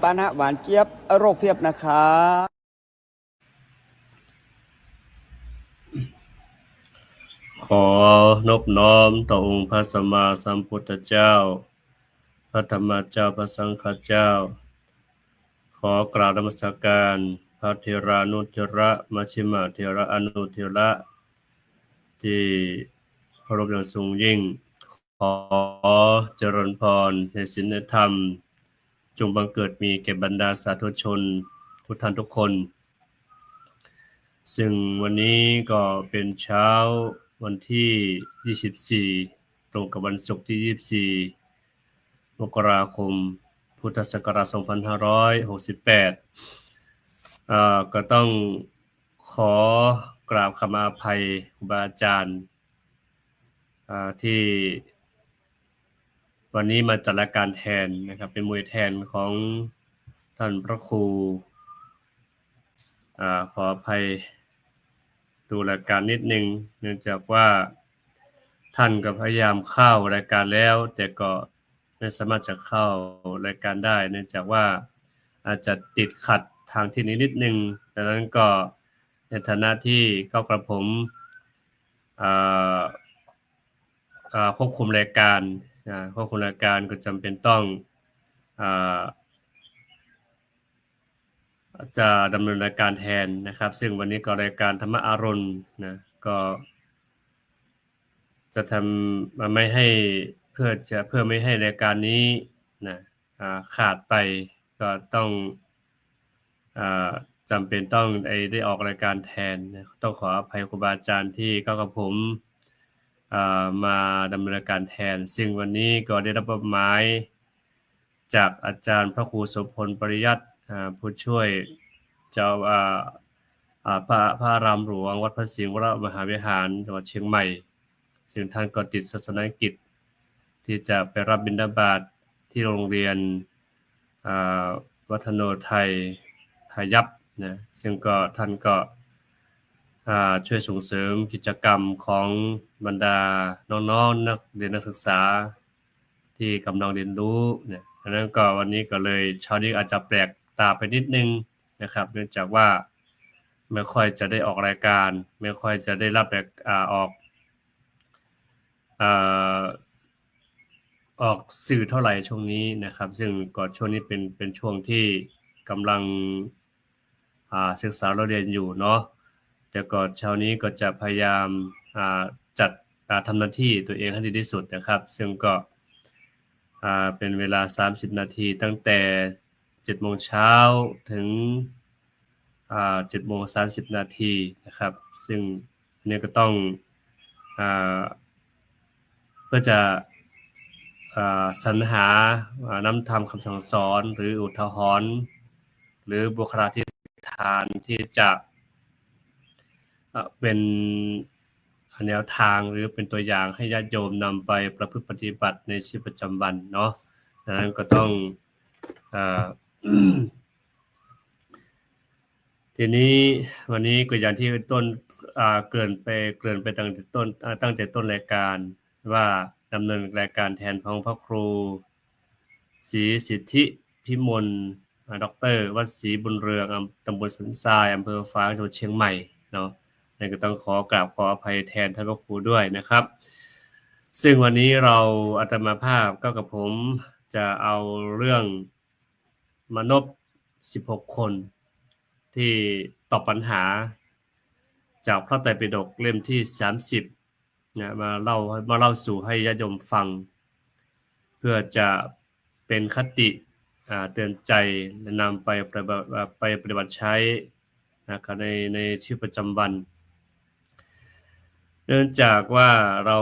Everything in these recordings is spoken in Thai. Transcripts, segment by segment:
ปานะหวานเจี๊ยบโรคเพียบนะครับขอนบน้อมต่อองค์พระสัมมาสัมพุทธเจ้า พระธรรมเจ้า พระสังฆเจ้า ขอกราบนมัสการ พระเทรานุเทระมัชิมาเทระอนุเทระ ที่เคารพอย่างสูงยิ่ง ขอเจริญพรในศีลในธรรม จงบังเกิดมีแก่บรรดาสาธุชนทุกท่านทุกคน ซึ่งวันนี้ก็เป็นเช้าวันที่ 24 ตรงกับวันศุกร์ที่ 24 มกราคม พุทธศักราช 2568อ่าก็ต้องขอกราบคำอาภัยครูบาอาจารย์ที่ วันนี้มาจัดรายการแทนนะครับ เป็นมวยแทนของท่านพระครูอ่าขออภัยดูรายการนิดนึง เนื่องจากว่าท่านก็พยายามเข้ารายการแล้ว แต่ก็ไม่สามารถจะเข้ารายการได้ เนื่องจากว่าอาจจะติดขัดทางที่นี้นิดนึงดังนั้นก็ในฐานะที่ก็กระผมอ่าอ่าควบคุมรายการ อ่าควบคุมราการก็จำเป็นต้องอจะดำเนินรายการแทนนะครับ ซึ่งวันนี้ก็รายการธรรมอารมณ์นะก็จะทำมาไม่ให้เพื่อจะเพื่อไม่ให้รายการนี้นะาขาดไปก็ต้องอจำเป็นต้องไอได้ออกรายการแทน ต้องขออภัยครูบาอาจารย์ที่ก็กับผมอ มาดำเนินการแทน ซึ่งวันนี้ก็ได้รับมอบหมายจากอาจารย์พระครูโสพลปริยัติผู้ช่วยเจ้าอ่าอ่าพระพระอารามหลวงวัดพระสิงห์วรมหาวิหารจังหวัดเชียงใหม่ ซึ่งท่านก็ติดศาสนกิจ ที่จะไปรับบิณฑบาตที่โรงเรียนวัฒโนไทยพายัพนะซึ่งก็ท่านก็อ่า ช่วยส่งเสริมกิจกรรมของบรรดาน้องๆนักเรียนนักศึกษา ที่กำลังเรียนรู้เนี่ยดังนั้นก็วันนี้ก็เลยเช้านี้อาจจะแปลกตาไปนิดนึงนะครับ เนื่องจากว่าไม่ค่อยจะได้ออกรายการ ไม่ค่อยจะได้รับรายอ่าออกออกสื่อเท่าไหร่ช่วงนี้นะครับ ซึ่งก่อนช่วงนี้เป็นเป็นช่วงที่กำลังศึกษาเราเรียนอยู่เนาะ แต่ก่อนเช้านี้ก็จะพยายามาจัดาทำหน้าที่ตัวเองให้ดีที่สุดนะครับ ซึ่งก็เป็นเวลา 30 นาทีตั้งแต่7โมงเช้าถึง7โมง30 นาทีนะครับ ซึ่งอันนี้ก็ต้องอเพื่อจะอสรรหาานำธรรมคำสั่งสอนหรืออุทาหรณ์หรือบุคลาธิฐานที่จะ เป็นแนวทางหรือเป็นตัวอย่างให้ญาติโยมนำไปประพฤติปฏิบัติในชีวิตประจำวันเนาะดังนั้นก็ต้องอทีนี้วันนี้ก็อย่างที่ต้นเกินไปเกินไปตั้งแต่ต้นตั้งแต่ต้นรายการว่าดำเนินรายการแทนของพระครูศรีสิทธิพิมลด็อกเตอร์วัดศรีบุญเรืองตำบลสันทรายอำเภอฟ้าจังหวัดเชียงใหม่เนาะ นั่นก็ต้องขอกราบขออภัยแทนท่านพระครูด้วยนะครับ ซึ่งวันนี้เราอาตมาภาพก็กับผมจะเอาเรื่องมนบ16 คน ที่ตอบปัญหา จากพระไตรปิฎกเล่มที่ 30นะมาเล่ามาเล่าสู่ให้ญาติโยมฟัง เพื่อจะเป็นคติเตือนใจและนำไปปฏิบัติไปปฏิบัติใช้นะครับในในชีวิตประจำวัน เนื่องจากว่าเรา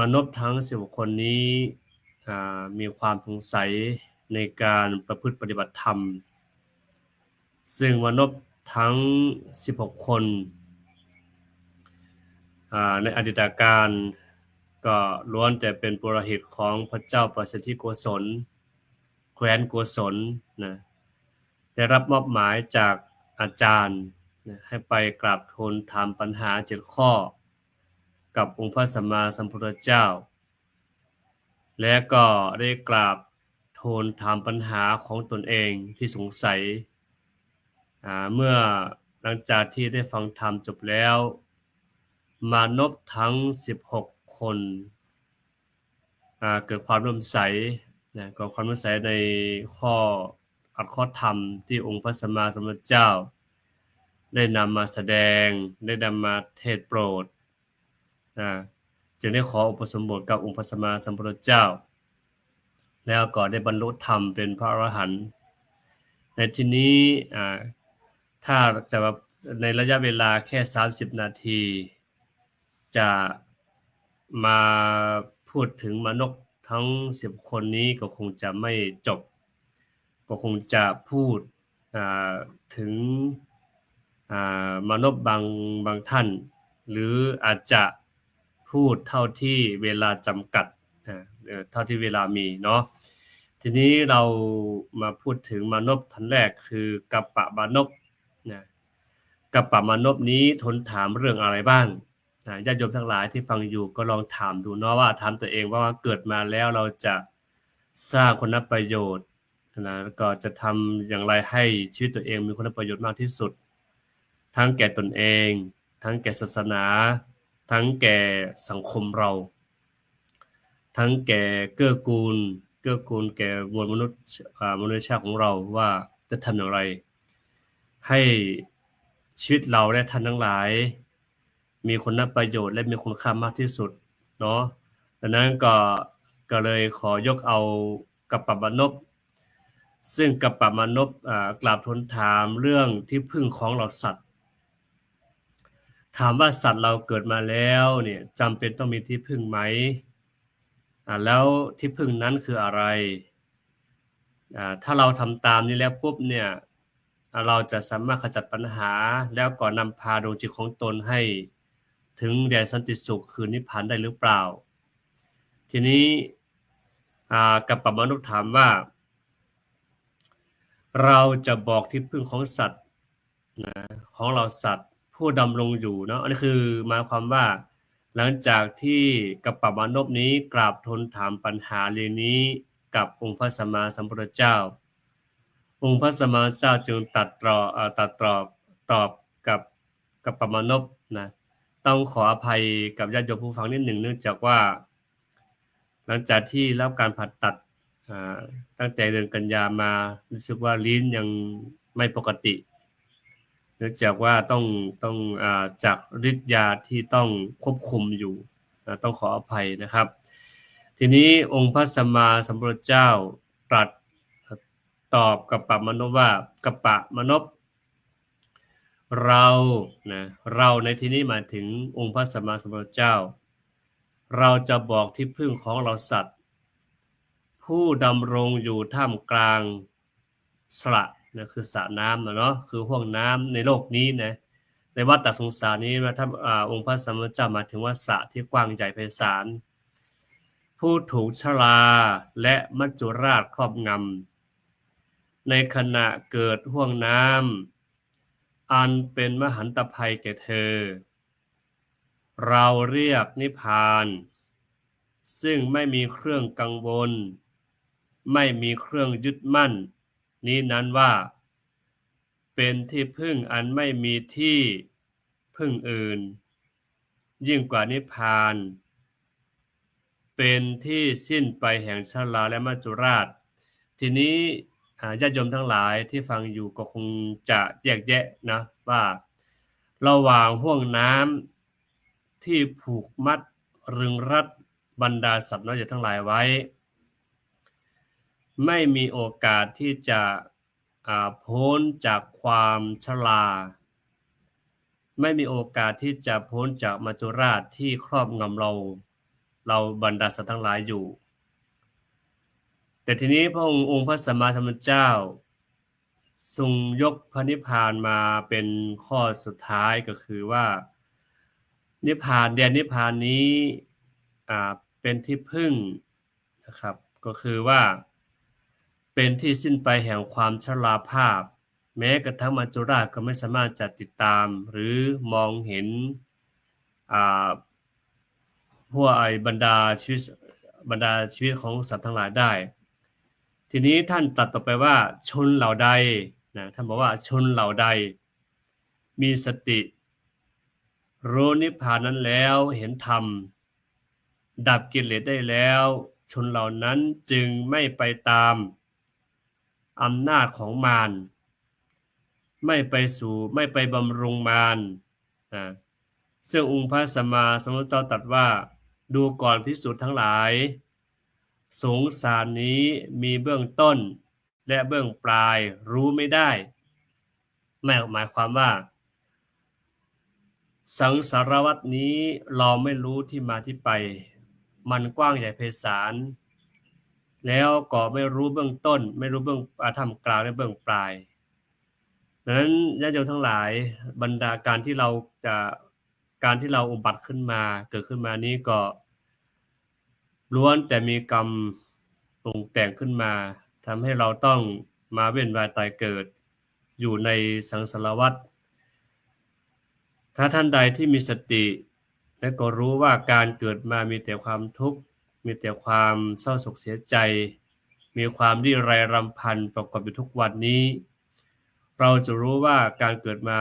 มนุษย์ทั้งสิบคนนี้มีความสงสัยในการประพฤติปฏิบัติธรรม ซึ่งมนุษย์ทั้ง 16 คน ในอดีตการก็ล้วนแต่เป็นปุโรหิตของพระเจ้าประสิทธิโกศล แคว้นโกศลนะได้รับมอบหมายจากอาจารย์ ให้ไปกราบทูลถามปัญหาเจ็ดข้อ กับองค์พระสัมมาสัมพุทธเจ้า และก็ได้กราบทูลถามปัญหาของตนเองที่สงสัย เมื่อหลังจากที่ได้ฟังธรรมจบแล้ว มานพทั้ง 16 คนเกิดความริ่มใสนะเกิดความริ่มใสในข้ออัดข้อธรรมที่องค์พระสัมมาสัมพุทธเจ้า ได้นำมาแสดงได้นำมาเทศโปรด นะจึงได้ขออุปสมบทกับองค์พระสัมมาสัมพุทธเจ้า แล้วก็ได้บรรลุธรรมเป็นพระอรหันต์ในที่นี้ถ้าจะในระยะเวลาแค่ 30 นาที จะมาพูดถึงมนกทั้ง 10 คนนี้ก็คงจะไม่จบ ก็คงจะพูดถึงมนุษย์บางบางท่าน หรืออาจจะ พูดเท่าที่เวลาจำกัดเอ่อเท่าที่เวลามีเนาะทีนี้เรามาพูดถึงมานพท่านแรกคือ กัปปะมานพนะกัปปะมานพนี้ทนถามเรื่องอะไรบ้างนะญาติโยมทั้งหลายที่ฟังอยู่ก็ลองถามดูเนาะว่าถามตัวเองว่าเกิดมาแล้วเราจะสร้างคุณประโยชน์นะแล้วก็จะทำอย่างไรให้ชีวิตตัวเองมีคุณประโยชน์มากที่สุด ทั้งแก่ตนเอง ทั้งแก่ศาสนา ทั้งแก่สังคมเรา ทั้งแก่เกื้อกูล เกื้อกูลแก่มวลมนุษย์มนุษยชาติของเราว่าจะทำอย่างไร ให้ชีวิตเราและท่านทั้งหลาย มีคุณประโยชน์และมีคุณค่ามากที่สุดเนาะดังนั้นก็ก็เลยขอยกเอากัปปะมนพซึ่งกัปปะมนพอ่ากราบทูลถามเรื่องที่พึ่งของเราสัตว ถามว่าสัตว์เราเกิดมาแล้วเนี่ยจำเป็นต้องมีที่พึ่งไหมอ่าแล้วที่พึ่งนั้นคืออะไรอ่าถ้าเราทำตามนี้แล้วปุ๊บเนี่ยเราจะสามารถขจัดปัญหา แล้วก็นำพาดวงจิตของตนให้ ถึงแดนสันติสุขคือนิพพานได้หรือเปล่า ทีนี้อ่ากับปะมนุษย์ถามว่า เราจะบอกที่พึ่งของสัตว์นะของเราสัตว์ ผู้ดำรงอยู่เนาะอันนี้คือหมายความว่า หลังจากที่กัปปะมานพนี้กราบทูลถามปัญหาเรื่องนี้กับองค์พระสัมมาสัมพุทธเจ้า องค์พระสัมมาเจ้าจึงตัดตรอตัดตอบตอบกับกัปปะมานพนะต้องขออภัยกับญาติโยมผู้ฟังนิดหนึ่งเนื่องจากว่า หลังจากที่รับการผ่าตัดตั้งแต่เดือนกันยามารู้สึกว่าลิ้นยังไม่ปกติ เนื่องจากว่าต้องต้องอาจากฤทธิ์ยาที่ต้องควบคุมอยู่ต้องขออภัยนะครับ ทีนี้องค์พระสัมมาสัมพุทธเจ้าตรัสตอบกับปะมนพว่ากับปะมนพเรานะเราในที่นี้หมายถึงองค์พระสัมมาสัมพุทธเจ้า เราจะบอกที่พึ่งของเราสัตว์ ผู้ดำรงอยู่ท่ามกลางสระ นะคือสระน้ำนะเนาะคือห่วงน้ำในโลกนี้นะในวัฏฏสงสารนี้นะท่านองค์พระสัมมาสัมพุทธเจ้ามาถึงว่าสระที่กว้างใหญ่ไพศาลผู้ถูกชลาและมัจจุราชครอบงำในขณะเกิดห่วงน้ำอันเป็นมหันตภัยแก่เธอ เราเรียกนิพพาน ซึ่งไม่มีเครื่องกังวล ไม่มีเครื่องยึดมั่น นี้นั้นว่า เป็นที่พึ่งอันไม่มีที่พึ่งอื่น ยิ่งกว่านิพพาน เป็นที่สิ้นไปแห่งชาลาและมัจจุราช ทีนี้ญาติโยมทั้งหลายที่ฟังอยู่ก็คงจะแยกแยะนะว่า ระหว่างห่วงน้ำที่ผูกมัดรึงรัดบรรดาสัตว์น้อยใหญ่ทั้งหลายไว้ ไม่มีโอกาสที่จะพ้นจากความชรา ไม่มีโอกาสที่จะพ้นจากมัจจุราชที่ครอบงำเรา เราบรรดาสัตว์ทั้งหลายอยู่ แต่ทีนี้พระองค์องค์พระสัมมาสัมพุทธเจ้า ทรงยกพระนิพพานมาเป็นข้อสุดท้ายก็คือว่า นิพพานแดนนิพพานนี้เป็นที่พึ่งนะครับ ก็คือว่า เป็นที่สิ้นไปแห่งความชราภาพ แม้กระทั่งมัจจุราชก็ไม่สามารถจะติดตาม หรือมองเห็นอ่าพวกไอบรรดาชีวิตบรรดาชีวิตของสัตว์ทั้งหลายได้ ทีนี้ท่านตัดต่อไปว่าชนเหล่าใดนะท่านบอกว่าชนเหล่าใด มีสติรู้นิพพานนั้นแล้วเห็นธรรม ดับกิเลสได้แล้ว ชนเหล่านั้นจึงไม่ไปตาม อำนาจของมารไม่ไปสู่ไม่ไปบำรุงมารนะซึ่งองค์พระสัมมาสัมพุทธเจ้าตรัสว่าดูก่อนพิสูจน์ทั้งหลาย สงสารนี้มีเบื้องต้น และเบื้องปลายรู้ไม่ได้ไม่หมายความว่า สังสารวัตนี้เราไม่รู้ที่มาที่ไป มันกว้างใหญ่ไพศาล แล้วก็ไม่รู้เบื้องต้น ไม่รู้เบื้องอาธรรมกลางและเบื้องปลายดังนั้นญาติโยมทั้งหลายบรรดาการที่เราจะการที่เราอุบัติขึ้นมาเกิดขึ้นมานี้ก็ล้วนแต่มีกรรมปรุงแต่งขึ้นมาทำให้เราต้องมาเวียนว่ายตายเกิด อยู่ในสังสารวัฏถ้าท่านใดที่มีสติ และก็รู้ว่าการเกิดมามีแต่ความทุกข์ มีแต่ความเศร้าโศกเสียใจ มีความรีไรรำพันประกอบอยู่ทุกวันนี้ เราจะรู้ว่าการเกิดมา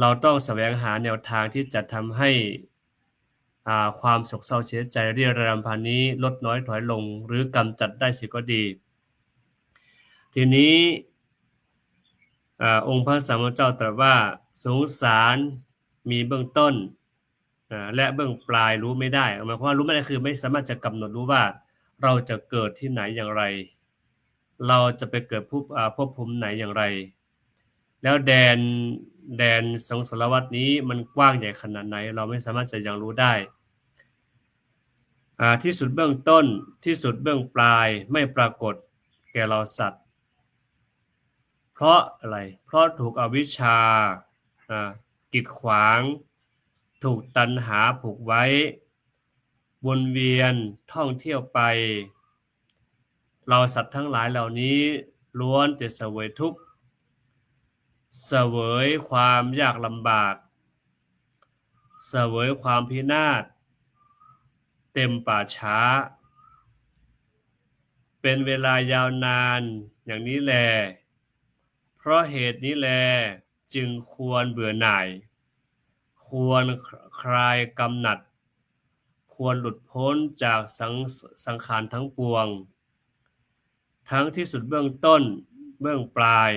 เราต้องแสวงหาแนวทางที่จะทำให้ความโศกเศร้าเสียใจเรียรำพันนี้ลดน้อยถอยลงหรือกำจัดได้สิก็ดี ทีนี้อองค์พระสัมมาเจ้าตรัสว่าสงสารมีเบื้องต้น และเบื้องปลายรู้ไม่ได้หมายความว่ารู้ไม่ได้คือไม่สามารถจะกำหนดรู้ว่า เราจะเกิดที่ไหนอย่างไร เราจะไปเกิดภพภพภูมิไหนอย่างไร แล้วแดนแดนสงสารวัตนี้มันกว้างใหญ่ขนาดไหน เราไม่สามารถจะยังรู้ได้ที่สุดเบื้องต้นที่สุดเบื้องปลายไม่ปรากฏแก่เราสัตว์ เพราะอะไร เพราะถูกอวิชชากีดขวาง ถูกตันหาผูกไว้ วนเวียนท่องเที่ยวไป เราสัตว์ทั้งหลายเหล่านี้ล้วนจะเสวยทุกข์ เสวยความยากลำบาก เสวยความพินาศ เต็มป่าช้า เป็นเวลายาวนานอย่างนี้แล เพราะเหตุนี้แลจึงควรเบื่อหน่าย ควรคลายกำหนัด ควรหลุดพ้นจากสังสังขารทั้งปวง ทั้งที่สุดเบื้องต้นเบื้องปลาย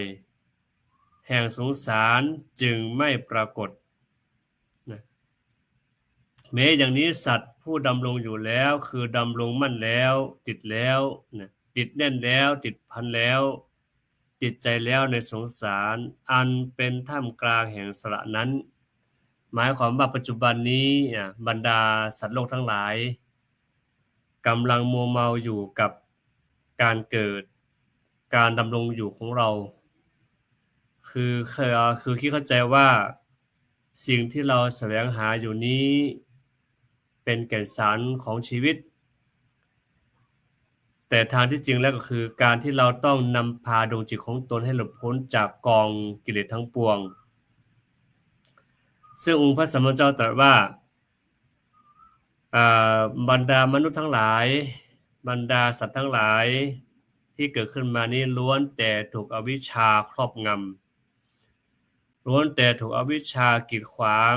แห่งสงสารจึงไม่ปรากฏนะแม้อย่างนี้สัตว์ผู้ดำรงอยู่แล้วคือดำรงมั่นแล้ว ติดแล้วนะติดแน่นแล้วติดพันแล้วจิตใจแล้วในสงสาร อันเป็นท่ามกลางแห่งสระนั้น หมายความว่าปัจจุบันนี้บรรดาสัตว์โลกทั้งหลายกำลังมัวเมาอยู่กับการเกิดการดำรงอยู่ของเราคือคือคิดเข้าใจว่าสิ่งที่เราแสวงหาอยู่นี้ เป็นแก่นสารของชีวิต แต่ทางที่จริงแล้วก็คือการที่เราต้องนำพาดวงจิตของตนให้หลุดพ้นจากกองกิเลสทั้งปวง ซึ่งองค์พระสัมมาเจ้าตรัสว่าบรรดามนุษย์ทั้งหลาย บรรดาสัตว์ทั้งหลายที่เกิดขึ้นมานี้ล้วนแต่ถูกอวิชชาครอบงำล้วนแต่ถูกอวิชชากีดขวาง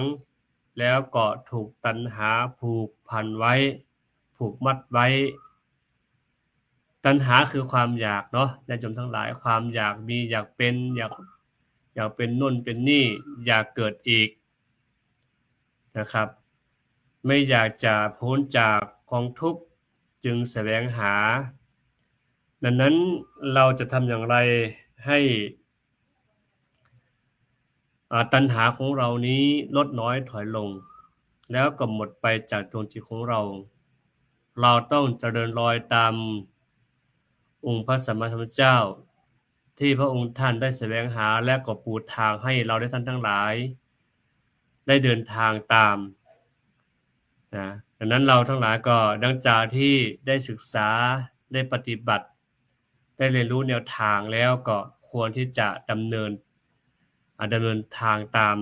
แล้วก็ถูกตัณหาผูกพันไว้ ผูกมัดไว้ ตัณหาคือความอยากเนาะญาติโยมทั้งหลายความอยากมีอยากเป็นอยากอยากเป็นนุ่นเป็นนี่อยากเกิดอีก นะครับ ไม่อยากจะพ้นจากกองทุกข์จึงแสวงหา ดังนั้นเราจะทำอย่างไรให้ตัณหาของเรานี้ลดน้อยถอยลง แล้วก็หมดไปจากดวงจิตของเรา เราต้องเจริญรอยตามองค์พระสัมมาสัมพุทธเจ้า ที่พระองค์ท่านได้แสวงหาและก็ปูทางให้เราได้ท่านทั้งหลาย ได้เดินทางตามนะดังนั้นเราทั้งหลายก็ดังจากที่ได้ศึกษาได้ปฏิบัติ ได้เรียนรู้แนวทางแล้วก็ควรที่จะดำเนินดำเนินทางตาม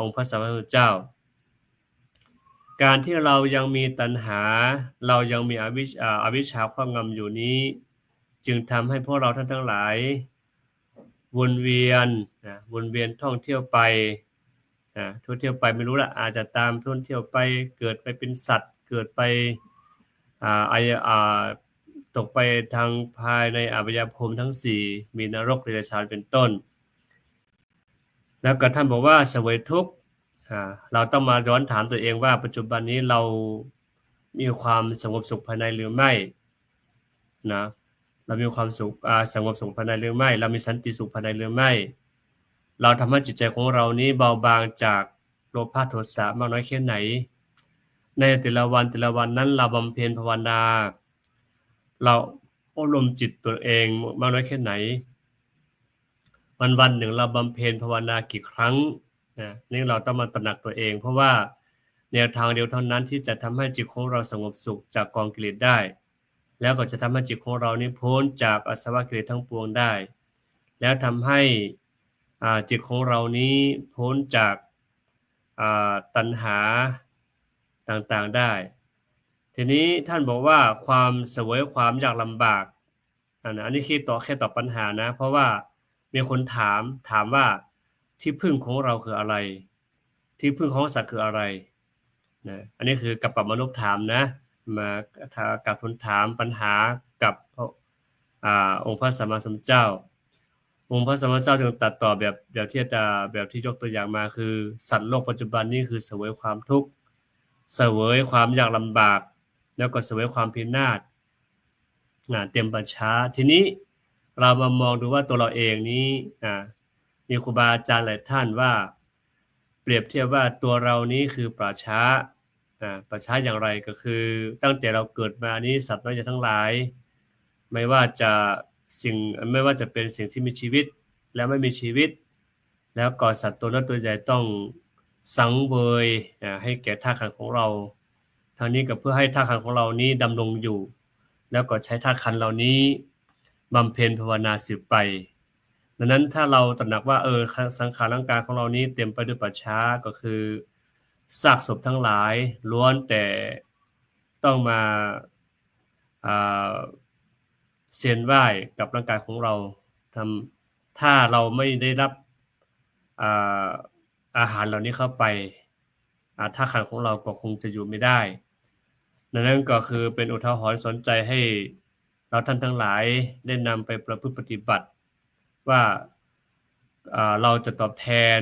องค์พระสัมมาสัมพุทธเจ้า การที่เรายังมีตัณหา เรายังมีอวิชอ่าอวิชชาครอบงำอยู่นี้ จึงทำให้พวกเราท่านทั้งหลายวนเวียนนะวนเวียนท่องเที่ยวไป นะท่องเที่ยวไปไม่รู้ละอาจจะตามท่องเที่ยวไปเกิดไปเป็นสัตว์ เกิดไปอ่าไออ่าตกไปทางภายในอาบายภูมิทั้งสี่มีนรกเดรัจฉานเป็นต้น แล้วก็ท่านบอกว่าเสวยทุกข์เราต้องมาย้อนถามตัวเองว่าปัจจุบันนี้เรามีความสงบสุขภายในหรือไม่นะเรามีความสุขอาสงบสุขภายในหรือไม่ เรามีสันติสุขภายในหรือไม่ เราทำให้จิตใจของเรานี้เบาบางจากโลภะโทสะมากน้อยแค่ไหน ในแต่ละวันแต่ละวันนั้นเราบำเพ็ญภาวนา เราอบรมจิตตัวเองมากน้อยแค่ไหน วันวันหนึ่งเราบำเพ็ญภาวนากี่ครั้งนะนี่เราต้องมาตระหนักตัวเอง เพราะว่าแนวทางเดียวเท่านั้นที่จะทำให้จิตของเราสงบสุขจากกองกิเลสได้ แล้วก็จะทำให้จิตของเรานี้พ้นจากอสวะกิเลสทั้งปวงได้ แล้วทำให้ จิตของเรานี้พ้นจากตัณหาต่างๆได้ ทีนี้ท่านบอกว่าความเสวยความยากลำบากอันนี้คือต่อแค่ตอบปัญหานะ เพราะว่ามีคนถามถามว่าที่พึ่งของเราคืออะไร ที่พึ่งของสัตว์คืออะไรนะอันนี้คือกับปรับมนุษย์ถามนะ มากับทุนถามปัญหากับอองค์พระสัมมาสัมพุทธเจ้า องค์พระสัมมาสัมพุทธเจ้าจึงตัดต่อแบบแบบที่จะแบบที่ยกตัวอย่างมาคือ สัตว์โลกปัจจุบันนี้คือเสวยความทุกข์เสวยความยากลำบาก แล้วก็เสวยความพินาศอ่าเต็มประชาทีนี้เรามามองดูว่าตัวเราเองนี้อ่ามีครูบาอาจารย์หลายท่านว่า เปรียบเทียบว่าตัวเรานี้คือป่าช้าอ่าป่าช้าอย่างไรก็คือ ตั้งแต่เราเกิดมานี้สัตว์น้อยใหญ่ทั้งหลาย ไม่ว่าจะ สิ่งไม่ว่าจะเป็นสิ่งที่มีชีวิตและไม่มีชีวิต แล้วก็สัตว์ตัวนั้นตัวใหญ่ต้องสังเวยให้แก่ท่าขันของเราทางนี้ก็เพื่อให้ท่าขันของเรานี้ดำรงอยู่ แล้วก็ใช้ท่าขันเหล่านี้บำเพ็ญภาวนาสืบไป ดังนั้นถ้าเราตระหนักว่าเออสังขารร่างกายของเรานี้เต็มไปด้วยปัจฉาก็คือซากศพทั้งหลายล้วนแต่ต้องมาอ่า เสียนไหวกับร่างกายของเราทำถ้าเราไม่ได้รับอาอาหารเหล่านี้เข้าไปอาท่าขันของเราก็คงจะอยู่ไม่ได้ดังนั้นก็คือเป็นอุทาหรณ์สนใจให้เราท่านทั้งหลายได้นำไปประพฤติปฏิบัติ ว่าาเราจะตอบแทน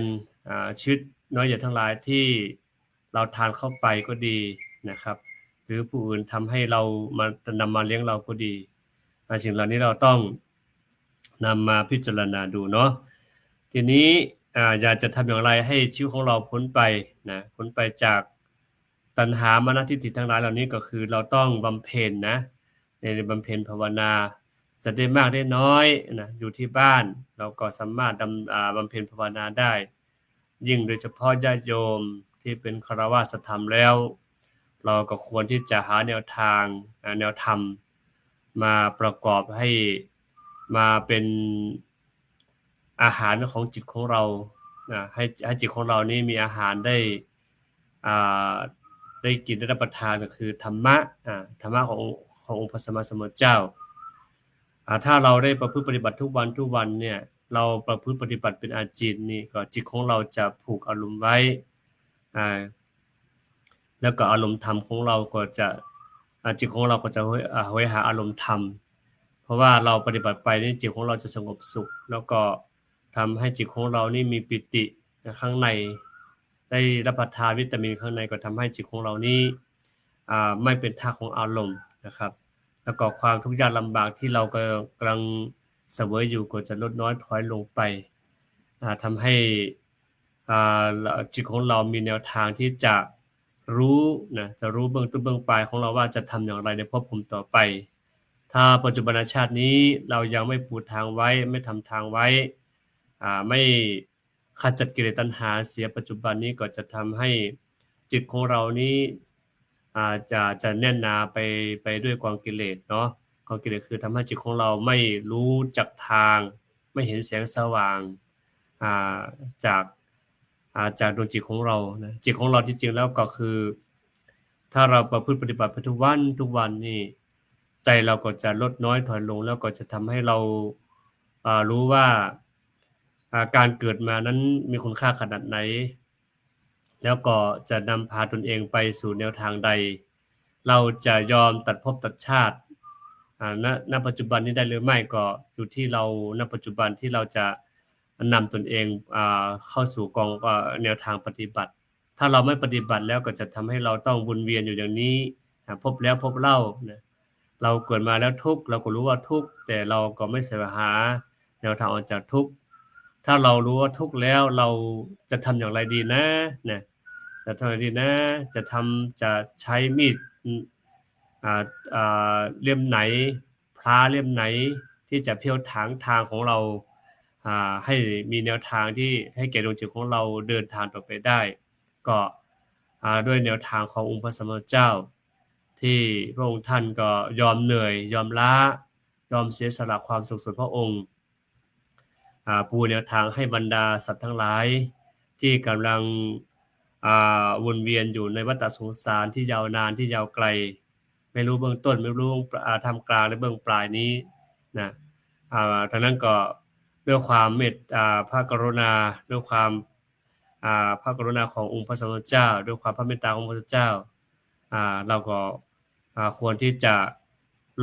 ชีวิตน้อยใหญ่ทั้งหลายที่เราทานเข้าไปก็ดีนะครับ หรือผู้อื่นทำให้เรามานำมาเลี้ยงเราก็ดี สิ่งเหล่านี้เราต้องนำมาพิจารณาดูเนาะทีนี้ออยากจะทำอย่างไรให้ชีวิตของเราพ้นไปนะพ้นไปจากตัณหามานะทิฏฐิทั้งหลายเหล่านี้ก็คือเราต้องบำเพ็ญนะในบำเพ็ญภาวนาจะได้มากได้น้อยนะอยู่ที่บ้านเราก็สามารถดำบำเพ็ญภาวนาได้ ยิ่งโดยเฉพาะญาติโยมที่เป็นคารวะสธรรมแล้ว เราก็ควรที่จะหาแนวทางแนวธรรม มาประกอบให้มาเป็นอาหารของจิตของเราอ่าให้ให้จิตของเรานี่มีอาหารได้อ่าได้กินได้รับประทานก็คือธรรมะอ่าธรรมะของขององค์พระสัมมาสัมพุทธเจ้าอ่าถ้าเราได้ประพฤติปฏิบัติทุกวันทุกวันเนี่ยเราประพฤติปฏิบัติเป็นอาจิตนี่ก็จิตของเราจะผูกอารมณ์ไว้อ่าแล้วก็อารมณ์ธรรมของเราก็จะ จิตของเราก็จะหวยอ่าหวยหาอารมณ์ธรรม เพราะว่าเราปฏิบัติไปนี่จิตของเราจะสงบสุข แล้วก็ทำให้จิตของเรานี่มีปิติข้างในได้รับประทานวิตามินข้างในก็ทำให้จิตของเรานี่อ่าไม่เป็นท่าของอารมณ์นะครับ แล้วก็ความทุกข์ยากลำบากที่เรากำลังเสวยอยู่ก็จะลดน้อยถอยลงไปอ่าทำให้จิตของเรามีแนวทางที่จะ รู้นะจะรู้เบื้องต้นเบื้องปลายของเราว่าจะทำอย่างไรในภพภูมิต่อไป ถ้าปัจจุบันชาตินี้เรายังไม่ปูทางไว้ไม่ทำทางไว้อ่าไม่ขจัดกิเลสตัณหาเสียปัจจุบันนี้ก็จะทำให้จิตของเรานี้อ่าจะจะแน่นนาไปไปด้วยกองกิเลสเนาะกองกิเลสคือทำให้จิตของเราไม่รู้จักทาง ไม่เห็นแสงสว่างอ่าจากาจากดวงจิตของเรานะจิตของเราที่จริงแล้วก็คือ ถ้าเราประพฤติปฏิบัติไปทุกวันทุกวันนี่ใจเราก็จะลดน้อยถอยลง แล้วก็จะทำให้เราารู้ว่าาการเกิดมานั้นมีคุณค่าขนาดไหน แล้วก็จะนำพาตนเองไปสู่แนวทางใด เราจะยอมตัดภพตัดชาติณณปัจจุบันนี้ได้หรือไม่ก็อยู่ที่เราณปัจจุบันที่เราจะ นำตนเองอ่าเข้าสู่กองแนวทางปฏิบัติ ถ้าเราไม่ปฏิบัติแล้วก็จะทำให้เราต้องวนเวียนอยู่อย่างนี้ พบแล้วพบเล่านะเราเกิดมาแล้วทุกเราก็รู้ว่าทุกแต่เราก็ไม่แสวหาแนวทางออกจากทุกถ้าเรารู้ว่าทุกแล้วเราจะทำอย่างไรดีนะนะจะทำอย่างไรดีนะ จะทำจะใช้มีดอ่าอ่าเล่มไหนพระเล่มไหนที่จะเพียวถางทางของเรา ให้มีแนวทางที่ให้แก่ดวงจิตของเราเดินทางต่อไปได้ ก็ด้วยแนวทางขององค์พระสัมมาเจ้า ที่พระองค์ท่านก็ยอมเหนื่อย ยอมล้ายอมเสียสละความสุขส่วนพระองค์ปูแนวทางให้บรรดาสัตว์ทั้งหลาย ที่กำลังวนเวียนอยู่ในวัฏสงสารที่ยาวนานที่ยาวไกล ไม่รู้เบื้องต้น ไม่รู้ทำกลางและเบื้องปลายนี้นะทางนั้นก็ ด้วยความเมตตาพระกรุณาด้วยความพระกรุณาขององค์พระสัมมาสัมพุทธเจ้า ด้วยความพระเมตตาของพระพุทธเจ้าเราก็ควรที่จะ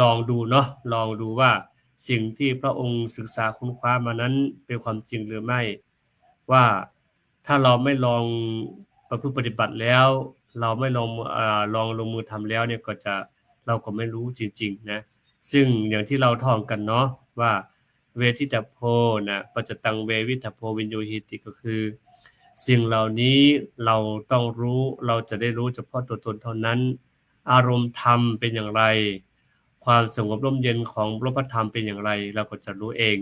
ลองดูเนาะลองดูว่าสิ่งที่พระองค์ศึกษาค้นคว้ามานั้นเป็นความจริงหรือไม่ ว่าถ้าเราไม่ลองประพฤติปฏิบัติแล้ว เราไม่ลองอลองลงมือทำแล้วเนี่ยก็จะเราก็ไม่รู้จริงๆนะซึ่งอย่างที่เราท่องกันเนาะว่า เวทิตาโพนะปัจจตังเววิตาโพวินโยหิติก็คือ สิ่งเหล่านี้เราต้องรู้เราจะได้รู้เฉพาะตัวตนเท่านั้น อารมณ์ธรรมเป็นอย่างไร ความสงบร่มเย็นของพระธรรมเป็นอย่างไร เราก็จะรู้เอง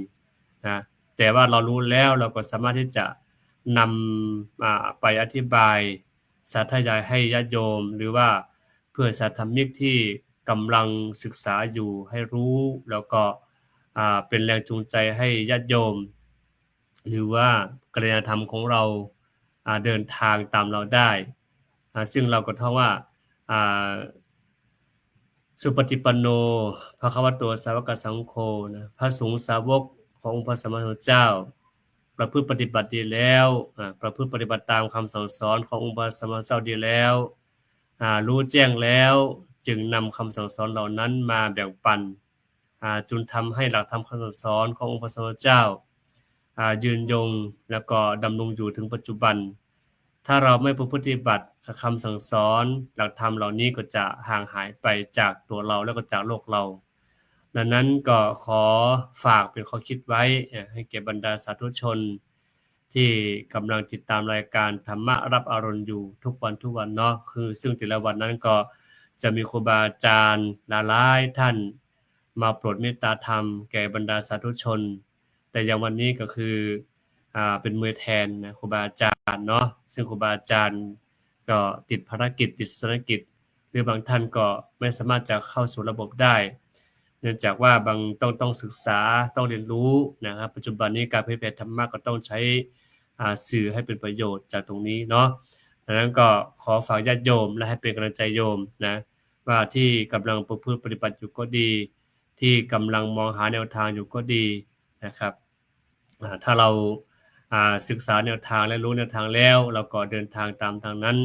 นะแต่ว่าเรารู้แล้วเราก็สามารถที่จะนำอ่าไปอธิบายสาธยายให้ญาติโยม หรือว่าเพื่อสาธมิกที่กำลังศึกษาอยู่ให้รู้แล้วก็ เป็นแรงจูงใจให้ญาติโยม หรือว่ากัลยาณธรรมของเราอ่าเดินทางตามเราได้อ่าซึ่งเราก็ท่องว่าอ่าสุปฏิปันโนพระคัมภตัวสาวกสังโฆนะพระสงฆ์สาวกขององค์พระสัมมาสัมพุทธเจ้า ประพฤติปฏิบัติดีแล้วอ่าประพฤติปฏิบัติตามคำสั่งสอนขององค์พระสัมมาสัมพุทธเจ้าดีแล้วอ่ารู้แจ้งแล้วจึงนำคำสั่งสอนเหล่านั้นมาแบ่งปัน จนทำให้หลักธรรมคำสอนขององค์พระสัมมาสัมพุทธเจ้าายืนยงแล้วก็ดำรงอยู่ถึงปัจจุบัน ถ้าเราไม่ประพฤติบัติคำสั่งสอนหลักธรรมเหล่านี้ก็จะห่างหายไปจากตัวเราแล้วก็จากโลกเราดังนั้นก็ขอฝากเป็นข้อคิดไว้ให้แก่บรรดาสาธุชน ที่กำลังติดตามรายการธรรมะรับอารมณ์อยู่ทุกวันทุกวันเนาะคือ ซึ่งแต่ละวันนั้นก็จะมีครูบาอาจารย์หลายท่าน มาโปรดเมตตาธรรมแก่บรรดาสาธุชน แต่อย่างวันนี้ก็คืออ่าเป็นมือแทนนะครูบาอาจารย์เนาะซึ่งครูบาอาจารย์ก็ติดภารกิจติดสนกิจ หรือบางท่านก็ไม่สามารถจะเข้าสู่ระบบได้ เนื่องจากว่าบางต้องต้องศึกษาต้องเรียนรู้นะครับปัจจุบันนี้การเผยแพร่ธรรมะก็ต้องใช้สื่อให้เป็นประโยชน์จากตรงนี้เนาะดังนั้นก็ขอฝากญาติโยมและให้เป็นกำลังใจโยมนะว่าที่กำลังประพฤติปฏิบัติอยู่ก็ดี ที่กำลังมองหาแนวทางอยู่ก็ดีนะครับถ้าเราศึกษาแนวทางและรู้แนวทางแล้ว เราก็เดินทางตามทางนั้น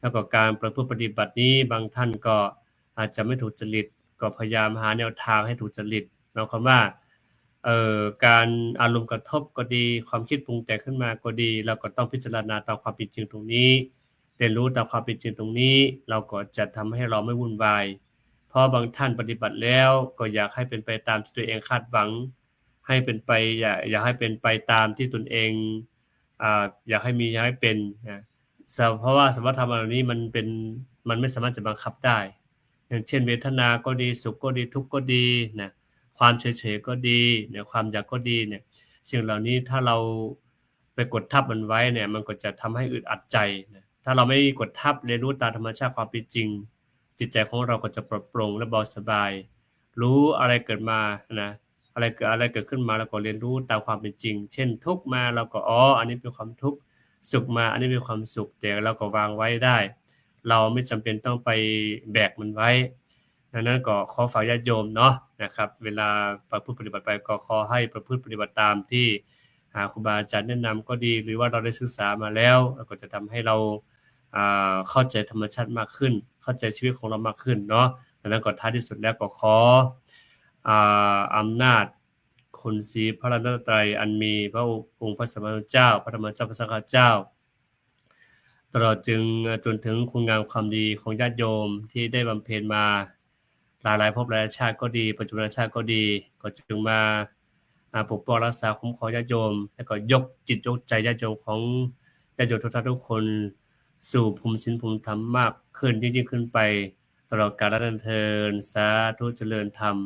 แล้วก็การประพฤติปฏิบัตินี้บางท่านก็อาจจะไม่ถูกจริตก็พยายามหาแนวทางให้ถูกจริตหมายความว่าเอ่อการอารมณ์กระทบก็ดี ความคิดปรุงแต่งขึ้นมาก็ดี เราก็ต้องพิจารณาตามความเป็นจริงตรงนี้เรียนรู้ตามความเป็นจริงตรงนี้ เราก็จะทำให้เราไม่วุ่นวาย ราะบางท่านปฏิบัติแล้วก็อยากให้เป็นไปตามที่ตัวเองคาดหวัง ให้เป็นไปอย่าอย่าให้เป็นไปตามที่ตนเองอ่าอยากให้มีอยากให้เป็นนะเพราะว่าสมรรถธรรมเหล่านี้มันเป็นมันไม่สามารถจะบังคับได้ อย่างเช่น เวทนาก็ดีสุขก็ดีทุกข์ก็ดีนะความเฉยๆก็ดีเนี่ยความอยากก็ดีเนี่ยสิ่งเหล่านี้ถ้าเราไปกดทับมันไว้เนี่ยมันก็จะทำให้อึดอัดใจนะถ้าเราไม่กดทับเรียนรู้ตามธรรมชาติความเป็นจริง จิตใจของเราก็จะปลอดโปร่งและเบาสบาย รู้อะไรเกิดมานะอะไรเกิดอะไรเกิดขึ้นมาเราก็เรียนรู้ตามความเป็นจริง เช่นทุกมาเราก็อ๋ออันนี้เป็นความทุกข์สุขมาอันนี้เป็นความสุขแต่เราก็วางไว้ได้ เราไม่จำเป็นต้องไปแบกมันไว้ดังนั้นก็ขอฝากญาติโยมเนาะนะครับ เวลาประพฤติปฏิบัติไปก็ขอให้ประพฤติปฏิบัติตามที่หาครูบาอาจารย์แนะนำก็ดี หรือว่าเราได้ศึกษามาแล้วก็จะทำให้เรา เข้าใจธรรมชาติมากขึ้น เข้าใจชีวิตของเรามากขึ้นเนาะดังนั้นก็ท้ายที่สุดแล้วก็ขออำนาจคุณศรีพระรัตนตรัยอันมีพระองค์พระสัมมาสัมพุทธเจ้า พระธรรมเจ้าพระสังฆเจ้า ตลอดจึงจนถึงคุณงามความดีของญาติโยมที่ได้บำเพ็ญมาหลายหลายภพหลายชาติก็ดี ปัจจุบันชาติก็ดี ก็จึงมาปกป้องรักษาคุ้มครองญาติโยม แล้วก็ยกจิตยกใจญาติโยมของญาติโยมทุกท่านทุกคน สู่ภูมิศีลภูมิธรรมมากขึ้นยิ่งขึ้นไป ตลอดกาลนานเทิน สาธุเจริญธรรม